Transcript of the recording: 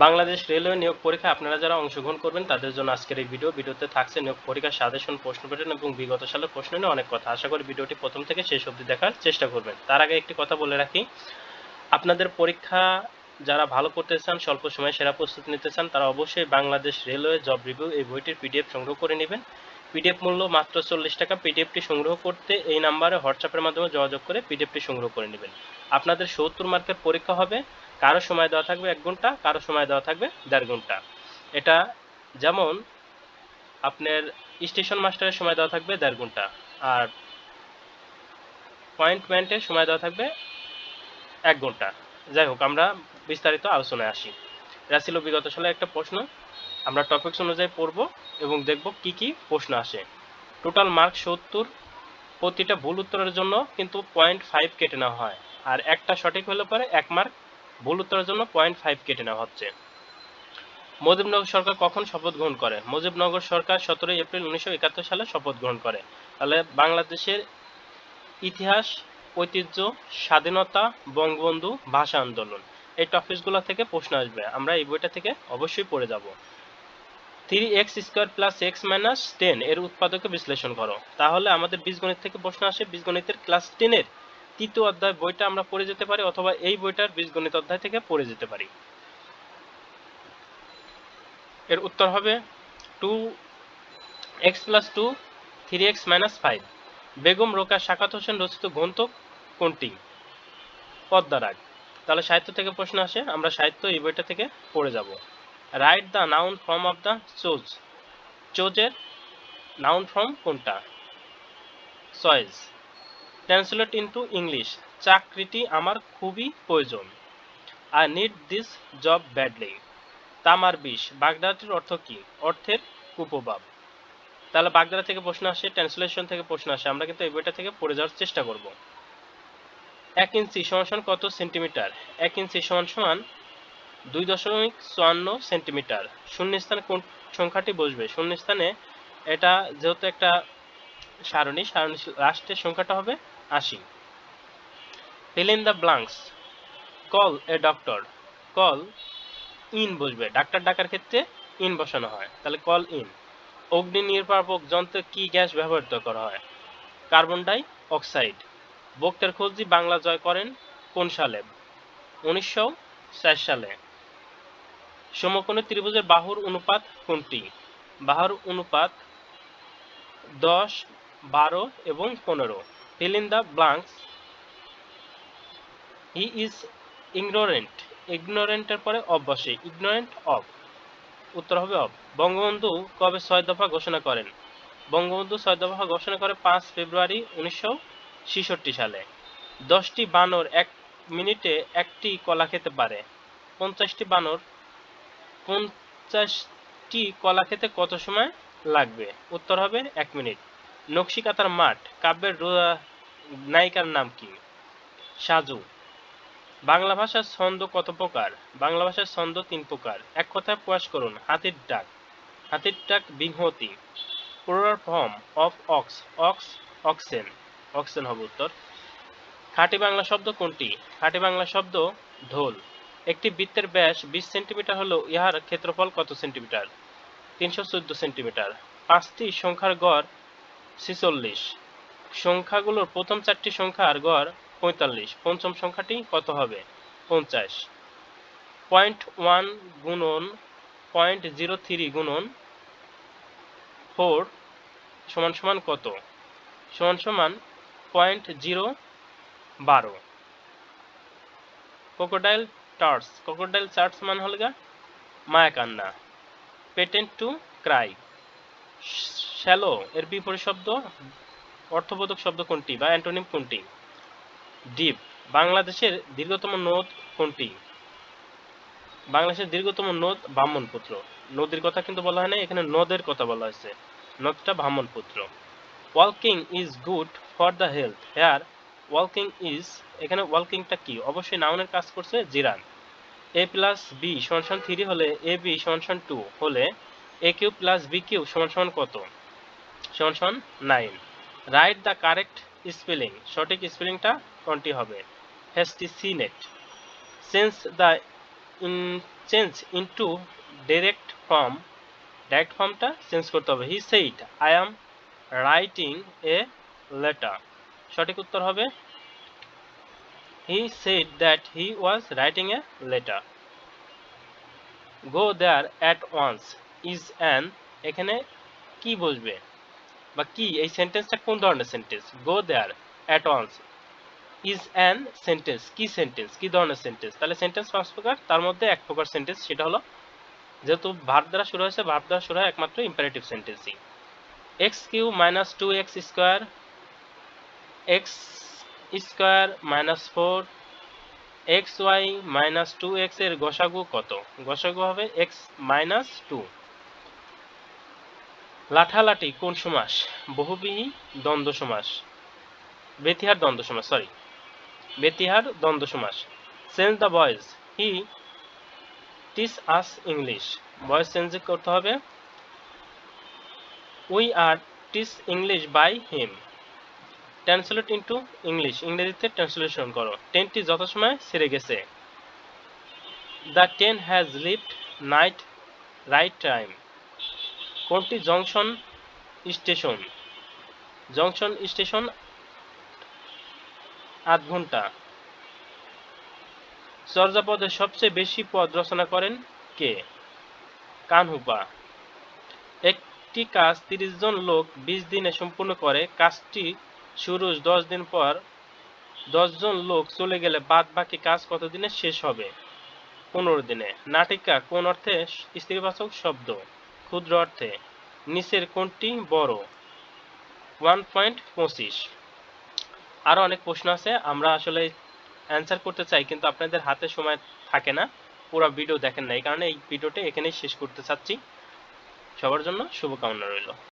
Bangladesh railway নিয়োগ পরীক্ষা আপনারা যারা অংশগ্রহণ করবেন, তাদের জন্য আজকের এই ভিডিও। ভিডিওতে থাকছে নিয়োগ পরীক্ষার সাজেশন, প্রশ্ন প্যাটার্ন এবং বিগত সালের প্রশ্ন নিয়ে অনেক কথা। আশা করি ভিডিওটি প্রথম থেকে শেষ অবধি দেখার চেষ্টা করবেন। তার আগে একটি কথা বলে রাখি, আপনাদের পরীক্ষা যারা ভালো করতে চান, স্বল্প সময়ে সেরা প্রস্তুতি নিতে চান, তারা অবশ্যই বাংলাদেশ রেলওয়ে জব রিভিউ এই বইটির পিডিএফ সংগ্রহ করে নেবেন। পিডিএফ মূল্য মাত্র চল্লিশ টাকা। পিডিএফটি সংগ্রহ করতে এই নাম্বারে হোয়াটসঅ্যাপের মাধ্যমে যোগাযোগ করে পিডিএফটি সংগ্রহ করে নেবেন। আপনাদের সত্তর মার্কের পরীক্ষা হবে। কারও সময় দেওয়া থাকবে এক ঘণ্টা, কারও সময় দেওয়া থাকবে দেড় ঘণ্টা। এটা যেমন আপনার স্টেশন মাস্টারের সময় দেওয়া থাকবে দেড় ঘণ্টা আর পয়েন্টমেন্টের সময় দেওয়া থাকবে এক ঘণ্টা। যাই হোক, আমরা বিস্তারিত আলোচনায় আসি। এটা ছিল বিগত সালে একটা প্রশ্ন আমরা টপিকস অনুযায়ী পড়ব এবং দেখব কি কি প্রশ্ন আসে। টোটাল মার্ক সত্তর, প্রতিটা ভুল উত্তরের জন্য কিন্তু পয়েন্ট ফাইভ কেটে নেওয়া হয়। আর একটা সঠিক হলে পরে এক মার্ক ভুল উত্তরের জন্য পয়েন্ট ফাইভ কেটে নেওয়া হচ্ছে। মুজিবনগর সরকার কখন শপথ গ্রহণ করে? মুজিবনগর সরকার সতেরোই এপ্রিল উনিশশো একাত্তর সালে শপথ গ্রহণ করে। তাহলে বাংলাদেশের ইতিহাস, ঐতিহ্য, স্বাধীনতা, বঙ্গবন্ধু, ভাষা আন্দোলন, এই টপিকসগুলো থেকে প্রশ্ন আসবে। আমরা এই বইটা থেকে অবশ্যই পড়ে যাব। Three x square plus x minus ten এর উৎপাদকে বিশ্লেষণ করো। তাহলে আমাদের বীজগণিত থেকে প্রশ্ন আসে, বীজগণিতের ক্লাস টেনের তৃতীয় অধ্যায় বইটা আমরা পড়ে যেতে পারি অথবা এই বইটার বীজগণিত অধ্যায় থেকে পড়ে যেতে পারি। এর উত্তর হবে two x plus two three x minus five Begum, Rokeya Sakhawat Hossain রচিত গ্রন্থ কোনটি? পদ্মারাগ তাহলে সাহিত্য থেকে প্রশ্ন আসে, আমরা সাহিত্য এই বইটা থেকে পড়ে যাব। Write the noun form of the choose চোজের noun form কোনটা? চয়েস ট্রান্সলেট ইনটু ইংলিশ চাকরিটি আমার খুবই প্রয়োজন। I need this job badly তামার বিষ। বাগদাটির অর্থ কি? অর্থের কুপ্রভাব তাহলে বাগদারা থেকে প্রশ্ন আসে ট্রান্সলেশন থেকে প্রশ্ন আসে। আমরা কিন্তু এই বইটা থেকে পড়ে যাওয়ার চেষ্টা করব। এক ইঞ্চি সমান সমান কত সেন্টিমিটার? এক ইঞ্চি সমান সমান দুই দশমিক চুয়ান্ন সেন্টিমিটার। শূন্যস্থানে কোন সংখ্যাটি বসবে? শূন্যস্থানে এটা যেহেতু একটা সারণী সারণী লাস্টের সংখ্যাটা হবে আশি। Fill in the blanks call a doctor call in বসবে। ডাক্তার ডাকার ক্ষেত্রে ইন বসানো হয়। তাহলে কল ইন অগ্নি নির্বাপক যন্ত্রে কি গ্যাস ব্যবহৃত করা হয়? Carbon dioxide Bakhtiyar Khilji Bangla জয় করেন কোন সালে? উনিশশো সালে। সমকোণী ত্রিভুজের বাহুর অনুপাত কোনটি? বাহুর অনুপাত দশ, বারো এবং পনেরো। Fill in the blanks he is ignorant ইগনোরেন্টের পরে অফ বসে। ইগনোরেন্ট অফ উত্তর হবে অফ বঙ্গবন্ধু কবে ছয় দফা ঘোষণা করেন? বঙ্গবন্ধু ছয় দফা ঘোষণা করে পাঁচ ফেব্রুয়ারি উনিশশো ছেষট্টি সালে। দশটি বানর এক মিনিটে একটি কলা খেতে পারে। পঞ্চাশটি বানর পঞ্চাশটি কলা খেতে কত সময় লাগবে? উত্তর হবে এক মিনিট। নকশিকাতার মাঠ, কাব্যের নায়িকার নাম কি? সাজু। বাংলা ভাষার ছন্দ কত প্রকার? বাংলা ভাষার ছন্দ তিন প্রকার। এক কথায় প্রয়াস করুন, হাতির ডাক। হাতির ডাক বিংহতি। Plural form of ox ox, oxen. Oxen হবে উত্তর। খাঁটি বাংলা শব্দ কোনটি? খাঁটি বাংলা শব্দ ঢোল। একটি বৃত্তের ব্যাস বিশ সেন্টিমিটার হলেও ইহার ক্ষেত্রফল কত সেন্টিমিটার? তিনশো চোদ্দ সেন্টিমিটার। পাঁচটি সংখ্যার গড় ছিচল্লিশ। সংখ্যাগুলোর প্রথম চারটি সংখ্যার গড় পঁয়তাল্লিশ। পঞ্চম সংখ্যাটি কত হবে? পঞ্চাশ। পয়েন্ট ওয়ান গুণন, পয়েন্ট জিরো থ্রি গুণন ফোর সমান সমান কত? সমান সমান পয়েন্ট জিরো বারো। ক্রোকোডাইল টার্স ক্রোকোডাইল চার্টস মান হল গা? মায়াকান্না পেটেন্ট টু ক্রাই শ্যালো এর বিপরীত শব্দ, অর্থবোধক শব্দ কোনটি বা অ্যান্টোনিম কোনটি? ডিপ বাংলাদেশের দীর্ঘতম নদ কোনটি? বাংলাদেশের দীর্ঘতম নদ ব্রাহ্মণপুত্র নদীর কথা কিন্তু বলা হয় না এখানে নদের কথা বলা হয়েছে। নদটা ব্রাহ্মণপুত্র ওয়ালকিং is good for the health here ওয়ালকিং ইজ এখানে ওয়ালকিংটা কি? অবশ্যই নাউনের কাজ করছে জিরান। এ প্লাস বি সমান থ্রি হলে এ বি সমান টু হলে a q plus b q সমান সমান কত? সমান সমান nine right the correct spelling সঠিক স্পেলিংটা কোনটি হবে? হেস্টিসিনেট since the in change into direct form direct ফর্মটা চেঞ্জ করতে হবে। He said I am writing a letter সঠিক উত্তর হবে। He said that he was writing a letter go there at once is an এখানে কি বসবে? বা কি? এই সেন্টেন্সটা কোন ধরনের sentence go there at once is an sentence কি সেন্টেন্স কি ধরনের সেন্টেন্স তাহলে সেন্টেন্স পাঁচ প্রকার, তার মধ্যে এক প্রকার সেন্টেন্স সেটা হলো যেহেতু ভার্ব দ্বারা শুরু হয়েছে ভার্ব দ্বারা শুরু হয় একমাত্র imperative সেন্টেন্সই x cube minus two x square x square minus four x y minus two এক্সের গসাগু কত? গসাগু হবে এক্স মাইনাস টু লাঠালাঠি কোন সমাস? বহুবিহী দ্বন্দ্ব সমাস। বেতিহার দ্বন্দ্ব সমাস সরি বেতিহার দ্বন্দ্ব সমাস। Sense the boys he teaches us English voice change করতে হবে। We are teach English by him translate into English, ইংরেজিতে ট্রান্সলেশন করো। ট্রেনটি যথাসময়ে ছেড়ে গেছে। The train has leaved night right time কোনটি জংশন স্টেশন? জংশন স্টেশন আধ ঘণ্টা। চর্যাপদে সবচেয়ে বেশি পদ রচনা করেন কে? কানহুপা। একটি কাজ তিরিশ জন লোক বিশ দিনে সম্পূর্ণ করে, কাজটি শুরু দশ দিন পর দশ জন লোক চলে গেলে বাদ বাকি কাজ কত দিনে শেষ হবে? পনেরো দিনে। নাটিকা কোন অর্থে স্ত্রীবাচক শব্দ? ক্ষুদ্র অর্থে, নিচের কোনটি বড়। ওয়ান পয়েন্ট পঁচিশ। আরও অনেক প্রশ্ন আছে, আমরা আসলে অ্যান্সার করতে চাই, কিন্তু আপনাদের হাতে সময় থাকে না। পুরো ভিডিও দেখেন না এই কারণে এই ভিডিওটা এখানেই শেষ করতে চাচ্ছি। সবার জন্য শুভকামনা রইল।